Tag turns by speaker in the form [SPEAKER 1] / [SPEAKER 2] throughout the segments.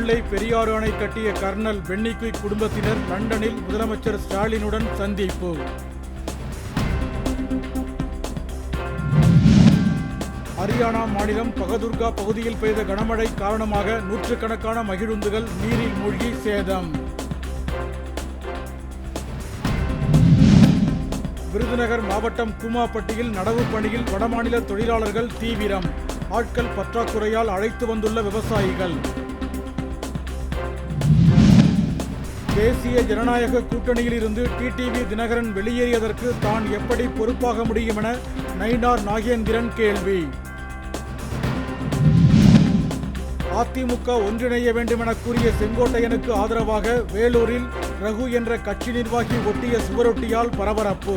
[SPEAKER 1] முல்லை பெரியாறு அணை கட்டிய கர்னல் பென்னிக்குய் குடும்பத்தினர் லண்டனில் முதலமைச்சர் ஸ்டாலினுடன் சந்திப்பு. ஹரியானா மாநிலம் பகதுர்கா பகுதியில் பெய்த கனமழை காரணமாக நூற்றுக்கணக்கான மகிழுந்துகள் நீரில் மூழ்கி சேதம். விருதுநகர் மாவட்டம் கூமாப்பட்டியில் நடவு பணியில் வடமாநில தொழிலாளர்கள் தீவிரம். ஆட்கள் பற்றாக்குறையால் அழைத்து வந்துள்ள விவசாயிகள். தேசிய ஜனநாயக கூட்டணியில் இருந்து டிடிவி தினகரன் வெளியேறியதற்கு தான் எப்படி பொறுப்பாக முடியும் என நயினார் நாகேந்திரன் கேள்வி. அதிமுக ஒன்றிணைய வேண்டும் என கூறிய செங்கோட்டையனுக்கு ஆதரவாக வேலூரில் ரகு என்ற கட்சி நிர்வாகி ஒட்டிய சுவரொட்டியால் பரபரப்பு.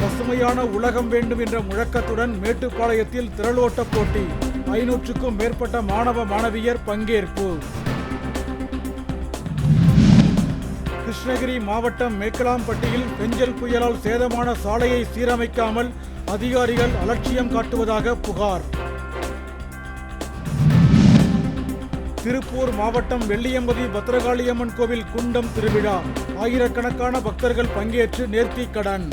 [SPEAKER 1] பசுமையான உலகம் வேண்டும் என்ற முழக்கத்துடன் மேட்டுப்பாளையத்தில் திரளோட்ட போட்டி ஐநூற்றுக்கும் மேற்பட்ட மாணவ மாணவியர் பங்கேற்பு. கிருஷ்ணகிரி மாவட்டம் மேக்கலாம்பட்டியில் பெஞ்சல் புயலால் சேதமான சாலையை சீரமைக்காமல் அதிகாரிகள் அலட்சியம் காட்டுவதாக புகார். திருப்பூர் மாவட்டம் வெள்ளியம்பதி பத்ரகாளியம்மன் கோவில் குண்டம் திருவிழா. ஆயிரக்கணக்கான பக்தர்கள் பங்கேற்று நேர்த்திக் கடன்.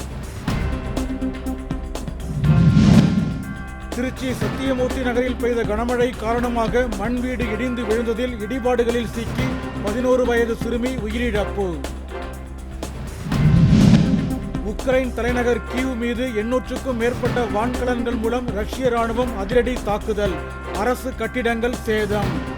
[SPEAKER 1] திருச்சி சத்தியமூர்த்தி நகரில் பெய்த கனமழை காரணமாக மண் வீடு இடிந்து விழுந்ததில் இடிபாடுகளில் சிக்கி பதினோரு வயது சிறுமி உயிரிழப்பு. உக்ரைன் தலைநகர் கீவ் மீது எண்ணூற்றுக்கும் மேற்பட்ட வான்கலன்கள் மூலம் ரஷ்ய ராணுவம் அதிரடி தாக்குதல். அரசு கட்டிடங்கள் சேதம்.